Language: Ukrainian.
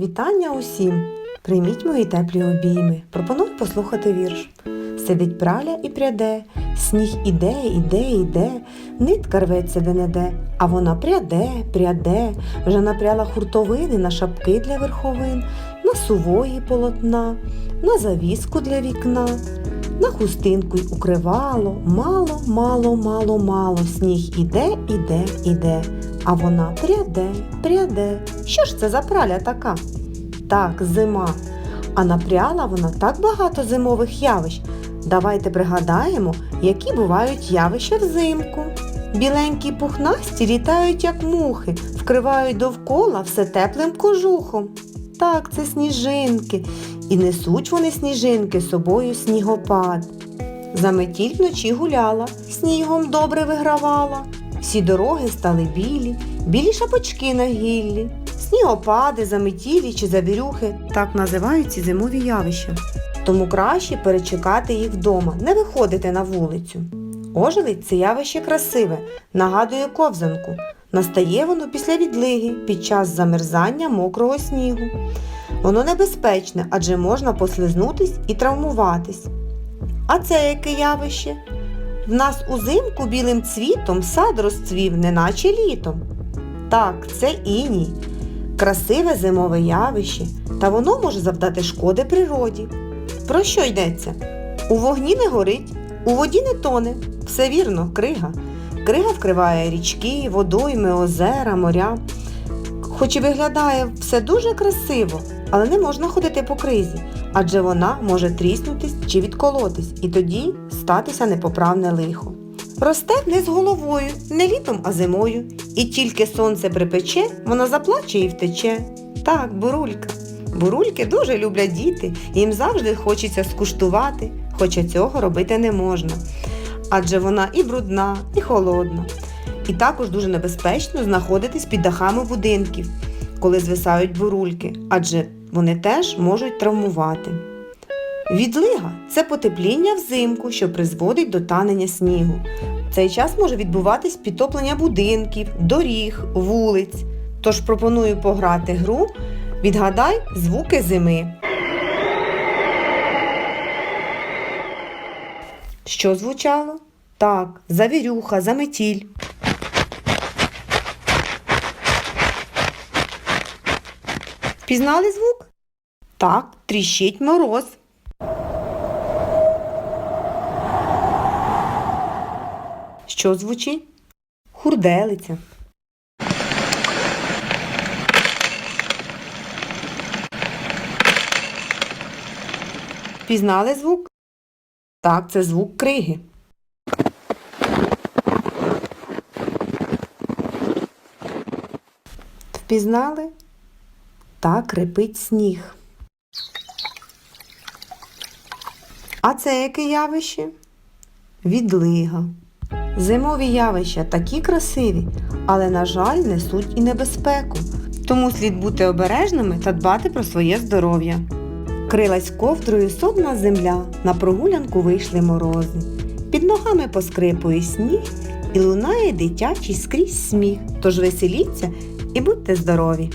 Вітання усім! Прийміть мої теплі обійми. Пропоную послухати вірш. Сидить праля і пряде, сніг іде, іде, іде, нитка рветься де не де, а вона пряде, пряде, вже напряла хуртовини на шапки для верховин, на сувої полотна, на завіску для вікна, на хустинку й укривало, мало, мало, мало, мало, сніг іде, іде, іде, а вона пряде, пряде. Що ж це за праля така? Так, зима. А напряла вона так багато зимових явищ. Давайте пригадаємо, які бувають явища взимку. Біленькі пухнасті літають, як мухи, вкривають довкола все теплим кожухом. Так, це сніжинки, і несуть вони сніжинки собою снігопад. Заметіль вночі гуляла, снігом добре вигравала. Всі дороги стали білі, білі шапочки на гіллі. Снігопади, заметілі чи завірюхи так називають ці зимові явища. Тому краще перечекати їх вдома, не виходити на вулицю. Ожеледь це явище красиве, нагадує ковзанку. Настає воно після відлиги під час замерзання мокрого снігу. Воно небезпечне, адже можна послизнутись і травмуватись. А це яке явище? В нас узимку білим цвітом сад розцвів, неначе літом. Так, це іній, красиве зимове явище, та воно може завдати шкоди природі. Про що йдеться? У вогні не горить, у воді не тоне. Все вірно, крига. Крига вкриває річки, водойми, озера, моря. Хоч і виглядає все дуже красиво, але не можна ходити по кризі, адже вона може тріснутись чи відколотись, і тоді статися непоправне лихо. Росте вниз головою, не літом, а зимою, і тільки сонце припече, вона заплаче і втече. Так, бурулька. Бурульки дуже люблять діти, їм завжди хочеться скуштувати, хоча цього робити не можна. Адже вона і брудна, і холодна. І також дуже небезпечно знаходитись під дахами будинків, коли звисають бурульки, адже вони теж можуть травмувати. Відлига це потепління взимку, що призводить до танення снігу. В цей час може відбуватись підтоплення будинків, доріг, вулиць. Тож пропоную пограти гру Відгадай звуки зими. Що звучало? Так, завірюха, заметіль. Впізнали звук? Так, тріщить мороз. Що звучить? Хурделиця. Впізнали звук? Так, це звук криги. Впізнали? Так репить сніг. А це яке явище? Відлига. Зимові явища такі красиві, але, на жаль, несуть і небезпеку. Тому слід бути обережними та дбати про своє здоров'я. Крилась ковдрою сонна земля, на прогулянку вийшли морози. Під ногами поскрипує сніг і лунає дитячий скрізь сміх. Тож веселіться і будьте здорові!